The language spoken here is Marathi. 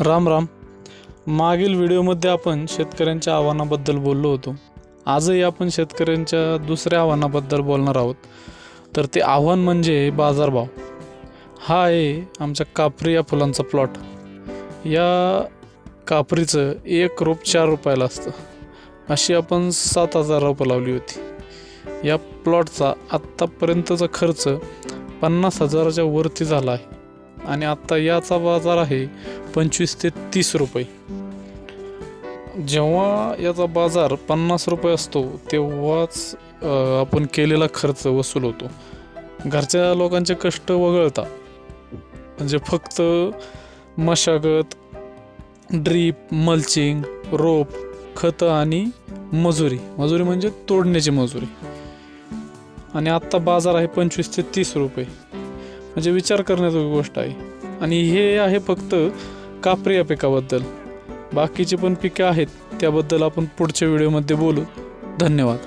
राम राम. मागील व्हिडिओमध्ये आपण शेतकऱ्यांच्या आव्हानाबद्दल बोललो होतो. आजही आपण शेतकऱ्यांच्या दुसऱ्या आव्हानाबद्दल बोलणार आहोत. तर ते आव्हान म्हणजे बाजारभाव. हा आहे आमच्या कापरी या फुलांचा प्लॉट. या कापरीचं एक रोप चार रुपयाला असतं. अशी आपण सात हजार रोपं लावली होती. या प्लॉटचा आत्तापर्यंतचा खर्च पन्नास हजाराच्या वरती झाला आहे. आणि आत्ता याचा बाजार आहे पंचवीस ते तीस रुपये. जेव्हा याचा बाजार पन्नास रुपये असतो तेव्हाच आपण केलेला खर्च वसूल होतो. घरच्या लोकांचे कष्ट वगळता. म्हणजे फक्त मशागत ड्रीप मल्चिंग रोप खतं आणि मजुरी. मजुरी म्हणजे तोडण्याची मजुरी. आणि आत्ता बाजार आहे पंचवीस ते तीस रुपये. म्हणजे विचार करण्याजोगी गोष्ट आहे. आणि हे आहे फक्त कापरी या पिकाबद्दल बाकीची पण पिकं आहेत त्याबद्दल आपण पुढच्या व्हिडिओमध्ये बोलू. धन्यवाद.